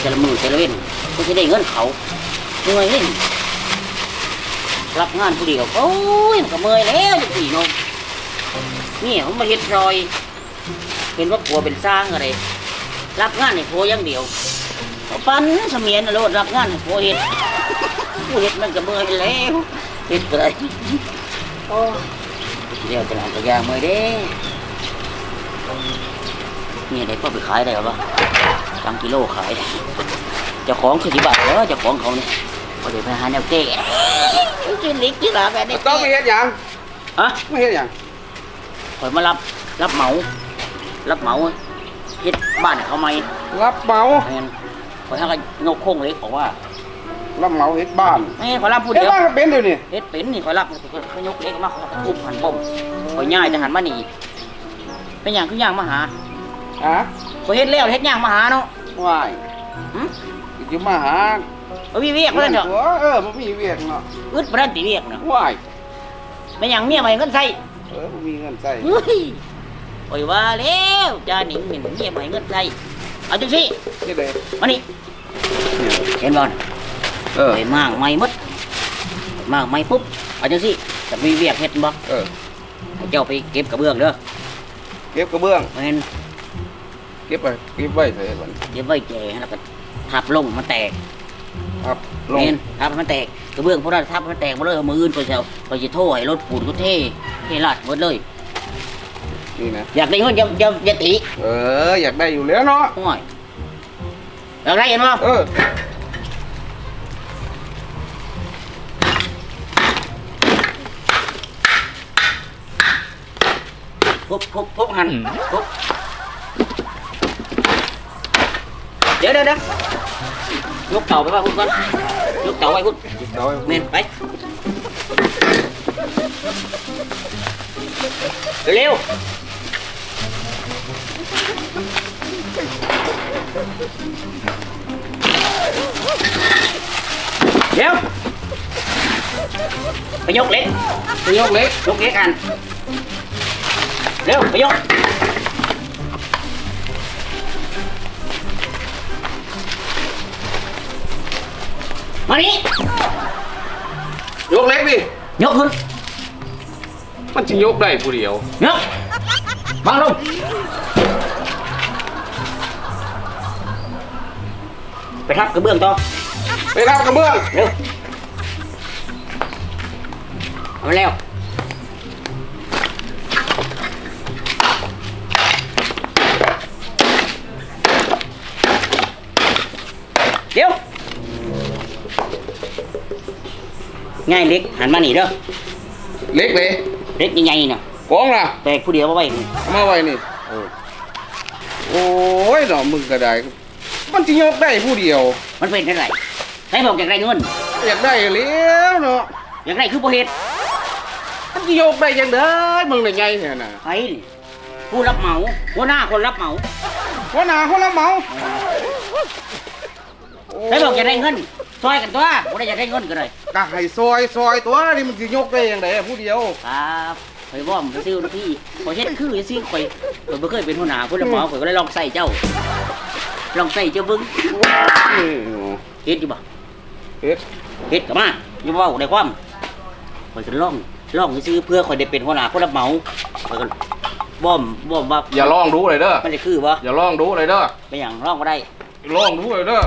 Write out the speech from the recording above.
แต่ละมือแต่ละเว้นก็จะได้เงินเขาเมื่อยเล่นรับงานผู้เดียวโอ้ยมันก็เมื่อยแล้วจังสี่เนาะนี่ผมมาเฮ็ดซอย เป็นว่าผัวเป็นสร้างอะไร รับงานให้ผัวอย่างเดียวเอาปันเสมียนนะโลดรับงานให้ผัวเฮ็ดผู้เฮ็ดมันก็เมื่อยแล้วเฮ็ดไปเลยโอ้เดี๋ยวจะหลังกระยางเมื่อยเด้ นี่ได้ก็ไปขายได้หรอปะตังกิโลขายได้เจ้าของคือที่บ้านเหรอเจ้าของเขาเนี่ยเขาเดี๋ยวไปหาแนวเก้กินลิกกินหลาแบบนี้ต้องไม่เฮ็ดหยังฮะไม่เฮ็ดหยังข่อยมารับรับเหมา รับเหมาเฮ็ดบ้านให้เขาไหมรับเหมาแม่นข่อยทางก็ยกโค้งเล็กบอกว่ารับเหมาเฮ็ดบ้านแม่นข่อยรับผู้เฮ็ดเดียวบ้านก็เป็นเดี๋ยวนี้เฮ็ดเป็นนี่ข่อยรับข่อยยกเล็กมาข่อยก็ทุบหันบ่มข่อยย่ายแต่หันมานี่เป็นอย่างคือย่างมาหา ฮะข่อยเฮ็ดแล้วเฮ็ดย่างมาหาเนาะว้ายหึสิมาหาเอาวิเวียกเพิ่นเถอะเออบ่มีเวียกเนาะอึดบ่ทันติเวียกเนาะว้ายเป็นอย่างเมียใหม่เงินใส่เออบ่มีเงินใช้เฮ้ยข่อยว่าแล้วจ้าหนิงเหม็นเมียใหม่เงินใส่เอาจังซี่เฮ็ดได้มานี่เห็นบ่เออไปมากไม่หมดมากไม่ปุ๊บเอาจังซี่จะมีเวียกเฮ็ดบ่เออให้เจ้าไปเก็บกระเบื้องเด้อเก็บกระเบื้องแม่น เก็บไปเก็บไว้ใส่บัดเก็บไว้แจแล้วก็ทับลงมันแตกครับลงแม่นทับให้มันแตกกระเบื้องพวกนั้นทับให้มันแตกหมาเลยเอามืออื่นไปเสียวไปสิโทษให้รถปูนก็เทเทลาดหมดเลย นี่นะอยากได้เงินอย่าอย่าอย่าติเออ อยากได้อยู่แล้วเนาะโอ้ยอยากได้เห็นบ่เออทุบทุบทุบหันทุบ เดี๋ยวเดี๋ยวเดี๋ยวยกเต่าไปว่าพุ่นก่อนยกเมานี่ยกเล็กดิ ยกขึ้นมันสิยกได้ผู้เดียว ยกบังลงไปทับกระเบื้องต่อไปรับกระเบื้อง เร็วเอามาแล้วเดี๋ยว ง่ายเล็กหันมาหนีเด้อเล็กเลยเล็กใหญ่ๆน่ะกองล่ะแตกผู้เดียวเอาไว้นี่เอามาไว้นี่โอ้ยดอกมึงก็ได้ มันสิยกได้ผู้เดียว มันเป็นเท่าไหร่ใครบอกอยากได้เงินอยากได้แล้วเนาะอยากได้คือโบเหตุมันสิยกได้จังได๋มึงได้ไงแท้น่ะใครผู้รับเหมาหัวหน้าคนรับเหมาหัวหน้าคนละเหมาใครบอกอยากได้เงินซอยกันตัวบ่ได้อยากได้เงินก็เลย ก็ให้ซอยซอยตัวนี่มันสิยกได้จังได๋ผู้เดียว ครับไปว่อมไปซื้อลูกพี่ขอเฮ็ดคือซื้อข่อยข่อยบ่เคยเป็นหัวหน้าคนรับเหมาข่อยก็เลยลองใส่เจ้า ลองใส่เจ้าเบิ่งนี่เฮ็ดอยู่บ่เฮ็ดเฮ็ดก็มาอย่าเว้าได้ความข่อยก็ลองลองซื้อเพื่อข่อยได้เป็นหัวหน้าคนรับเหมาข่อยก็บ่มบ่มว่าอย่าลองดูเลยเด้อมันจะคือบ่อย่าลองดูเลยเด้อเป็นหยังลองบ่ได้ลองดูเลยเด้อ